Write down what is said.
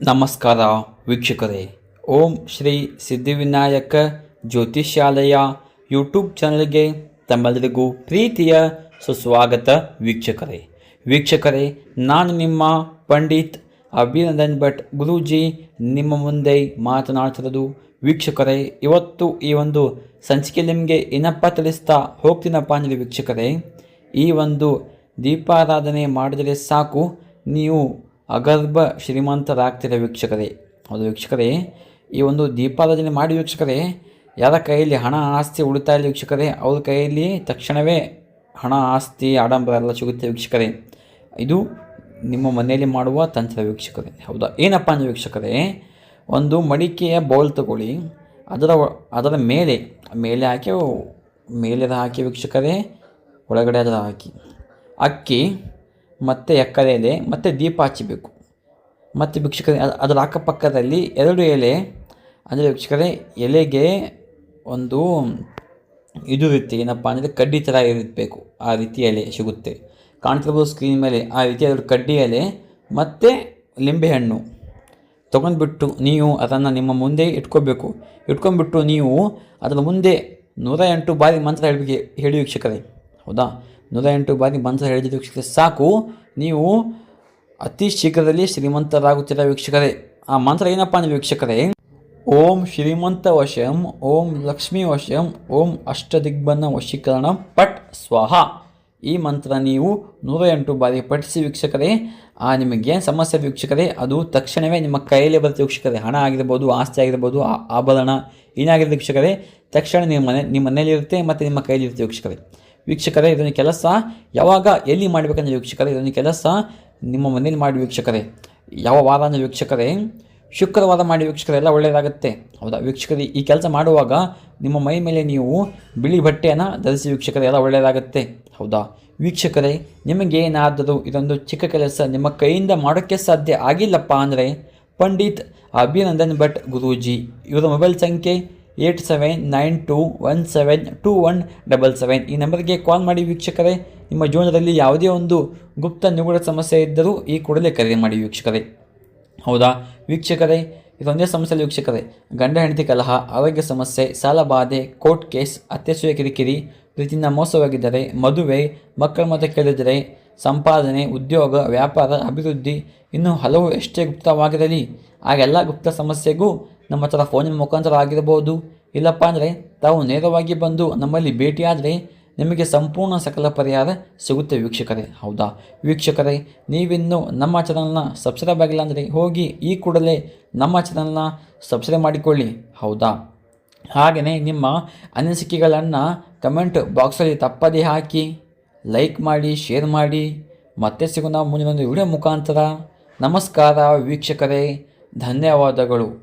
ನಮಸ್ಕಾರ ವೀಕ್ಷಕರೇ. ಓಂ ಶ್ರೀ ಸಿದ್ಧಿವಿನಾಯಕ ಜ್ಯೋತಿಷ್ಯಾಲಯ ಯೂಟ್ಯೂಬ್ ಚಾನಲ್ಗೆ ತಮ್ಮೆಲ್ಲರಿಗೂ ಪ್ರೀತಿಯ ಸುಸ್ವಾಗತ ವೀಕ್ಷಕರೇ. ವೀಕ್ಷಕರೇ, ನಾನು ನಿಮ್ಮ ಪಂಡಿತ್ ಅಭಿನಂದನ್ ಭಟ್ ಗುರೂಜಿ ನಿಮ್ಮ ಮುಂದೆ ಮಾತನಾಡ್ತಿರೋದು ವೀಕ್ಷಕರೇ, ಇವತ್ತು ಈ ಒಂದು ಸಂಚಿಕೆ ನಿಮಗೆ ಏನಪ್ಪ ತಿಳಿಸ್ತಾ ಹೋಗ್ತೀನಪ್ಪ ಅಂದರೆ ವೀಕ್ಷಕರೇ. ಈ ಒಂದು ದೀಪಾರಾಧನೆ ಮಾಡಿದರೆ ಸಾಕು, ನೀವು ಅಗರ್ಭ ಶ್ರೀಮಂತರಾಗ್ತಿರೋ ವೀಕ್ಷಕರೇ, ಹೌದು ವೀಕ್ಷಕರೇ, ಈ ಒಂದು ದೀಪಾರಾಧನೆ ಮಾಡಿ ವೀಕ್ಷಕರೇ, ಯಾರ ಕೈಯಲ್ಲಿ ಹಣ, ಆಸ್ತಿ ಉಳಿತಾಯ ಇಲ್ಲ ವೀಕ್ಷಕರೇ, ಅವ್ರ ಕೈಯಲ್ಲಿ ತಕ್ಷಣವೇ ಹಣ, ಆಸ್ತಿ, ಆಡಂಬರ ಎಲ್ಲ ಸಿಗುತ್ತೆ ವೀಕ್ಷಕರೇ. ಇದು ನಿಮ್ಮ ಮನೆಯಲ್ಲಿ ಮಾಡುವ ತಂತ್ರ ವೀಕ್ಷಕರೇ, ಹೌದಾ? ಏನಪ್ಪ ಅಂದರೆ ವೀಕ್ಷಕರೇ, ಒಂದು ಮಡಿಕೆಯ ಬೌಲ್ ತಗೊಳ್ಳಿ, ಅದರ ಅದರ ಮೇಲೆ ಮೇಲೆ ಹಾಕಿ ಮೇಲೆ ಹಾಕಿ ವೀಕ್ಷಕರೇ, ಒಳಗಡೆ ಅದರ ಹಾಕಿ, ಅಕ್ಕಿ ಮತ್ತು ಎಕ್ಕರೆ ಎಲೆ, ಮತ್ತು ದೀಪ ಹಚ್ಚಬೇಕು. ಮತ್ತು ವೀಕ್ಷಕರೇ ಅದ್- ಅದರ ಅಕ್ಕಪಕ್ಕದಲ್ಲಿ ಎರಡು ಎಲೆ, ಅಂದರೆ ವೀಕ್ಷಕರೇ, ಎಲೆಗೆ ಒಂದು ಇದು ರೀತಿ ಏನಪ್ಪ ಅಂದರೆ ಕಡ್ಡಿ ಥರ ಇರಬೇಕು, ಆ ರೀತಿ ಎಲೆ ಸಿಗುತ್ತೆ. ಕಾಣ್ತಿರ್ಬೋದು ಸ್ಕ್ರೀನ್ ಮೇಲೆ, ಆ ರೀತಿ ಎರಡು ಕಡ್ಡಿ ಎಲೆ, ಮತ್ತು ಲಿಂಬೆಹಣ್ಣು ತೊಗೊಂಡ್ಬಿಟ್ಟು ನೀವು ಅದನ್ನು ನಿಮ್ಮ ಮುಂದೆ ಇಟ್ಕೋಬೇಕು. ಇಟ್ಕೊಂಡ್ಬಿಟ್ಟು ನೀವು ಅದರ ಮುಂದೆ ನೂರ ಎಂಟು ಬಾರಿ ಮಂತ್ರ ಹೇಳಿ ಹೇಳಿ ವೀಕ್ಷಕರೇ. ಹೌದಾ? ನೂರ ಎಂಟು ಬಾರಿ ಮಂತ್ರ ಹೇಳಿದ ವೀಕ್ಷಕರೇ, ಸಾಕು, ನೀವು ಅತಿ ಶೀಘ್ರದಲ್ಲಿ ಶ್ರೀಮಂತರಾಗುತ್ತೀರ ವೀಕ್ಷಕರೇ? ಆ ಮಂತ್ರ ಏನಪ್ಪ ಅಂದರೆ ವೀಕ್ಷಕರೇ, ಓಂ ಶ್ರೀಮಂತ ವಶಂ, ಓಂ ಲಕ್ಷ್ಮೀ ವಶಂ, ಓಂ ಅಷ್ಟದಿಗ್ಬನ್ನ ವಶೀಕರಣ ಪಟ್ ಸ್ವಾಹ. ಈ ಮಂತ್ರ ನೀವು ನೂರ ಎಂಟು ಬಾರಿ ಪಠಿಸಿ ವೀಕ್ಷಕರೇ. ಆ ನಿಮಗೆ ಸಮಸ್ಯೆ ವೀಕ್ಷಕರೇ? ಅದು ತಕ್ಷಣವೇ ನಿಮ್ಮ ಕೈಯಲ್ಲಿ ಬರುತ್ತೆ ವೀಕ್ಷಕರೇ. ಹಣ ಆಗಿರ್ಬೋದು, ಆಸ್ತಿ ಆಗಿರ್ಬೋದು ಆಭರಣ ಏನಾಗಿರುತ್ತೆ ವೀಕ್ಷಕರೇ? ತಕ್ಷಣ ನಿಮ್ಮ ಮನೆ ನಿಮ್ಮ ಮನೆಯಲ್ಲಿರುತ್ತೆ ಮತ್ತು ನಿಮ್ಮ ಕೈಯಲ್ಲಿರುತ್ತೆ ವೀಕ್ಷಕರೇ. ವೀಕ್ಷಕರೇ ಇದನ್ನು ಕೆಲಸ. ಯಾವಾಗ ಎಲ್ಲಿ ಮಾಡಬೇಕಂದ್ರೆ ವೀಕ್ಷಕರೇ ಇದನ್ನು ಕೆಲಸ. ನಿಮ್ಮ ಮನೇಲಿ ಮಾಡಿ ವೀಕ್ಷಕರೇ. ಯಾವ ವಾರ ಅಂದರೆ ವೀಕ್ಷಕರೇ. ಶುಕ್ರವಾರ ಮಾಡಿ ವೀಕ್ಷಕರೇ, ಎಲ್ಲ ಒಳ್ಳೆಯದಾಗುತ್ತೆ. ಹೌದಾ? ವೀಕ್ಷಕರೇ, ಈ ಕೆಲಸ ಮಾಡುವಾಗ ನಿಮ್ಮ ಮೈ ಮೇಲೆ ನೀವು ಬಿಳಿ ಬಟ್ಟೆಯನ್ನು ಧರಿಸಿ ವೀಕ್ಷಕರೇ, ಎಲ್ಲ ಒಳ್ಳೆಯದಾಗುತ್ತೆ. ಹೌದಾ? ವೀಕ್ಷಕರೇ ನಿಮಗೇನಾದರೂ ಇದೊಂದು ಚಿಕ್ಕ ಕೆಲಸ ನಿಮ್ಮ ಕೈಯಿಂದ ಮಾಡೋಕ್ಕೆ ಸಾಧ್ಯ ಆಗಿಲ್ಲಪ್ಪ ಅಂದರೆ, ಪಂಡಿತ್ ಅಭಿನಂದನ್ ಭಟ್ ಗುರೂಜಿ, ಇವರ ಮೊಬೈಲ್ ಸಂಖ್ಯೆ eight seven nine two one seven two one double seven ಈ ನಂಬರ್ಗೆ ಕಾಲ್ ಮಾಡಿ ವೀಕ್ಷಕರೇ, ನಿಮ್ಮ ಜೀವನದಲ್ಲಿ ಯಾವುದೇ ಒಂದು ಗುಪ್ತ ನಿಗೂಢ ಸಮಸ್ಯೆ ಇದ್ದರೂ ಈ ಕೂಡಲೇ ಕರೆ ಮಾಡಿ ವೀಕ್ಷಕರೇ. ಹೌದಾ? ವೀಕ್ಷಕರೇ, ಇದೊಂದೇ ಸಮಸ್ಯೆ ಇಲ್ಲ ವೀಕ್ಷಕರೇ, ಗಂಡ ಹೆಂಡತಿ ಕಲಹ, ಆರೋಗ್ಯ ಸಮಸ್ಯೆ, ಸಾಲ ಬಾಧೆ, ಕೋರ್ಟ್ ಕೇಸ್ ಅತ್ಯಸೂಯ ಕಿರಿಕಿರಿ ಪ್ರೀತಿಯಿಂದ ಮೋಸವಾಗಿದ್ದರೆ ಮದುವೆ, ಮಕ್ಕಳ ಮತ ಕೇಳಿದರೆ ಸಂಪಾದನೆ, ಉದ್ಯೋಗ, ವ್ಯಾಪಾರ, ಅಭಿವೃದ್ಧಿ ಇನ್ನೂ ಹಲವು ಎಷ್ಟೇ ಗುಪ್ತವಾಗಿರಲಿ ಆ ಎಲ್ಲ ಗುಪ್ತ ಸಮಸ್ಯೆಗೂ ನಮ್ಮ ಹತ್ರ ಫೋನಿನ ಮುಖಾಂತರ ಆಗಿರಬಹುದು. ಇಲ್ಲಪ್ಪ ಅಂದರೆ ತಾವು ನೇರವಾಗಿ ಬಂದು ನಮ್ಮಲ್ಲಿ ಭೇಟಿಯಾದರೆ ನಿಮಗೆ ಸಂಪೂರ್ಣ ಸಕಲ ಪರಿಹಾರ ಸಿಗುತ್ತೆ ವೀಕ್ಷಕರೇ. ಹೌದಾ? ವೀಕ್ಷಕರೇ, ನೀವಿನ್ನೂ ನಮ್ಮ ಚಾನಲ್ನ ಸಬ್ಸ್ಕ್ರೈಬ್ ಆಗಿಲ್ಲ ಅಂದರೆ ಹೋಗಿ ಈ ಕೂಡಲೇ ನಮ್ಮ ಚಾನಲ್ನ ಸಬ್ಸ್ಕ್ರೈಬ್ ಮಾಡಿಕೊಳ್ಳಿ. ಹೌದಾ? ಹಾಗೆಯೇ ನಿಮ್ಮ ಅನಿಸಿಕೆಗಳನ್ನು ಕಮೆಂಟ್ ಬಾಕ್ಸಲ್ಲಿ ತಪ್ಪದೇ ಹಾಕಿ ಲೈಕ್ ಮಾಡಿ ಶೇರ್ ಮಾಡಿ. ಮತ್ತೆ ಸಿಗೋಣ ಮುಂದಿನ ಒಂದು ವಿಡಿಯೋ ಮುಖಾಂತರ. ನಮಸ್ಕಾರ ವೀಕ್ಷಕರೇ. ಧನ್ಯವಾದಗಳು.